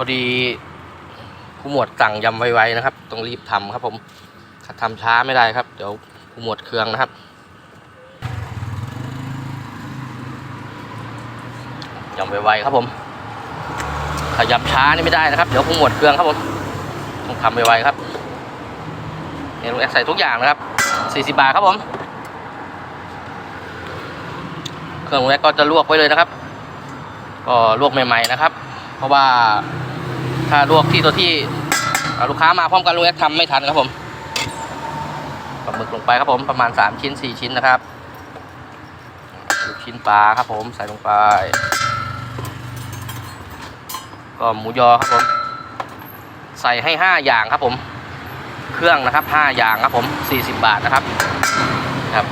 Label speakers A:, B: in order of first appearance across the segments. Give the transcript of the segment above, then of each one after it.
A: พอดีผู้หมวดสั่งยำไวๆนะครับ ต้องรีบทำครับ ผมถ้าทำช้าไม่ได้ครับ เดี๋ยวผู้หมวดเครื่องนะครับ ยำไวๆครับผมถ้ายำช้านี่ไม่ได้นะครับ เดี๋ยวผู้หมวดเครื่องครับผมต้องทำไวๆครับเนี่ยลุงแอกใส่ทุกอย่างนะครับ40บาทครับผม เครื่องลุงแอกก็จะลวกไว้เลยนะครับ ก็ลวกใหม่ ๆนะครับ เพราะว่า ถ้าลวกที่ตัวที่ลูกค้ามาพร้อมกันลุงแอกทำไม่ทันครับผมปลาหมึกลงไปครับผมประมาณ 3 ชิ้น 4 ชิ้นนะครับลูกชิ้นปลาครับผมใส่ลงไป ก็หมูยอครับผม ใส่ให้ 5 อย่างครับผม เครื่องนะครับ 5 อย่างครับผม 40 บาทนะครับครับ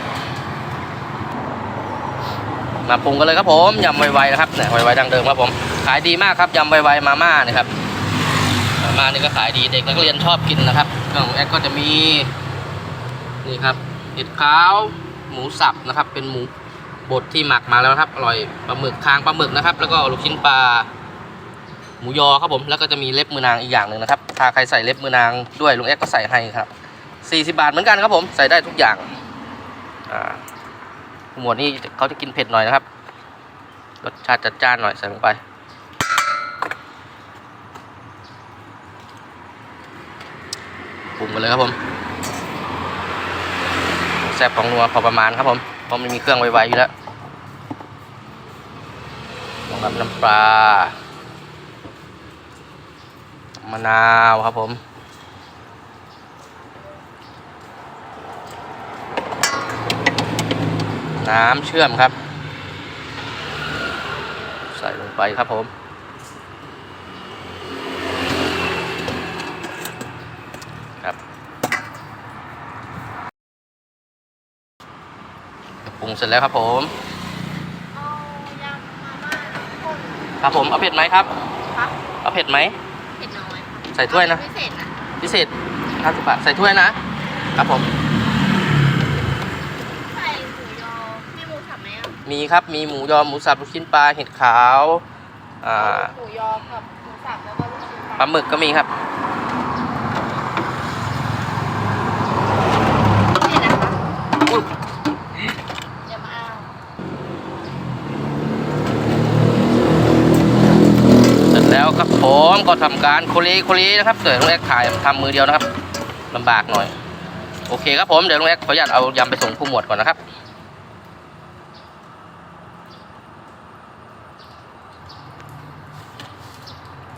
A: มาปรุงกันเลยครับผมยำไวๆนะครับเนี่ยไวๆดังเดิมครับผม ขายดีมากครับยำไวๆมาม่าเนี่ยครับ มานี่ก็ขายดีเด็กนักเรียนชอบกินนะครับเครื่องของแอดก็จะมีนี่ครับเห็ดขาวหมูสับนะครับ เป็นหมูบดที่หมักมาแล้วครับอร่อยปลาหมึกคางปลาหมึกนะครับ แล้วก็ลูกชิ้นปลาหมูยอครับผมแล้วก็จะมีเล็บมือนางอีกอย่างหนึ่งนะครับถ้าใครใส่เล็บมือนางด้วยลุงแอดก็ใส่ให้ครับ40บาทเหมือนกันครับผมใส่ได้ทุกอย่างอ่าหมวดนี้เขาจะกินเผ็ดหน่อยนะครับรสชาติจัดจ้านหน่อยใส่ลงไป เลยครับผมแซ่บของนัวพอประมาณครับผมเพราะมันมีเครื่องไวๆอยู่แล้วลงกับน้ำปลามะนาวครับผมน้ำเชื่อมครับ ใส่ลงไปครับผมครับป รุงเสร็จแล้วครับผม
B: เอายำมาม่าข้น
A: ครับผมเอาเผ็ดไหมครับ
B: ครับ
A: เอาเผ็ดไหม
B: เผ็ดน้อยค่ะ
A: ใส่ถ้วยนะ
B: พิเศษนะ
A: พิเศษ50บาทใส่ถ้วยนะครับผม
B: ใส่หมูยอมีหมูสับไหมอะ
A: มีครับมีหมูยอหมูสับลูกชิ้นปลาเห็ดขาวอ่า
B: หมูยอกับหมูสับแล้วก็ลูกชิ้น
A: ปลาหมึกก็มีครับ
B: นี่นะคะ
A: อุ๊ย
B: เดี๋ยวมาเอา
A: เสร็จ แล้วครับผมก็ทำการโคลีโคลีนะครับเดี๋ยวลุงแอกถ่ายทำมือเดียวนะครับลำบากหน่อย โอเคครับผมเดี๋ยวลุงแอกขออนุญาตเอายำไปส่งผู้หมวดก่อนนะครับ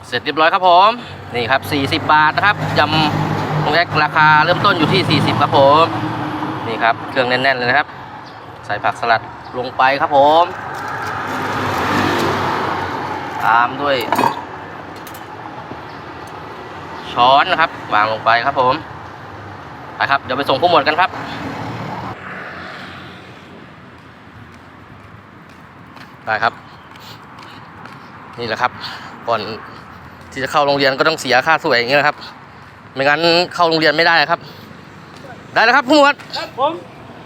A: เสร็จเรียบร้อยครับผมนี่ครับ 40 บาทนะครับยำลุงแอกราคาเริ่มต้นอยู่ที่ 40 ครับผมนี่ครับเครื่องแน่น ๆ เลยนะครับ ใส่ผักสลัดลงไปครับผม ตามด้วย ช้อนนะครับ วางลงไปครับผมไปครับ เดี๋ยวไปส่งผู้หมวดกันครับได้ครับ นี่แหละครับ ก่อนที่จะเข้าโรงเรียนก็ต้องเสียค่าสวยอย่างเงี้ยนะครับ ไม่งั้นเข้าโรงเรียนไม่ได้ครับ ได้แล้วครับผู้หมวด
C: ครับผม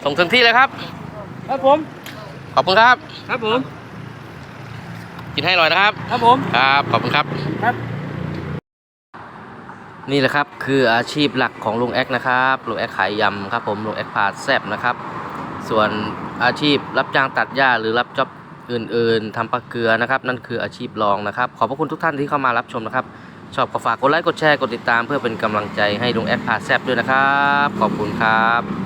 A: ส่งถึงที่เลยครับ
C: ครับผม
A: ขอบคุณครับ
C: ครับผม
A: กินให้อร่อยนะครับ
C: ครับผม
A: ครับ ขอบคุณครับ
C: ครับ
A: นี่แหละครับคืออาชีพหลักของลุงแอกนะครับลุงแอกขายยำครับผมลุงแอกผาแซบนะครับ ส่วนอาชีพรับจ้างตัดหญ้าหรือรับจ็อบอื่น ๆทำปลาเกลือนะครับ นั่นคืออาชีพรองนะครับ ขอบพระคุณทุกท่านที่เข้ามารับชมนะครับ ชอบก็ฝากกดไลค์กดแชร์กดติดตาม เพื่อเป็นกำลังใจให้ลุงแอกผาแซบด้วยนะครับ ขอบคุณครับ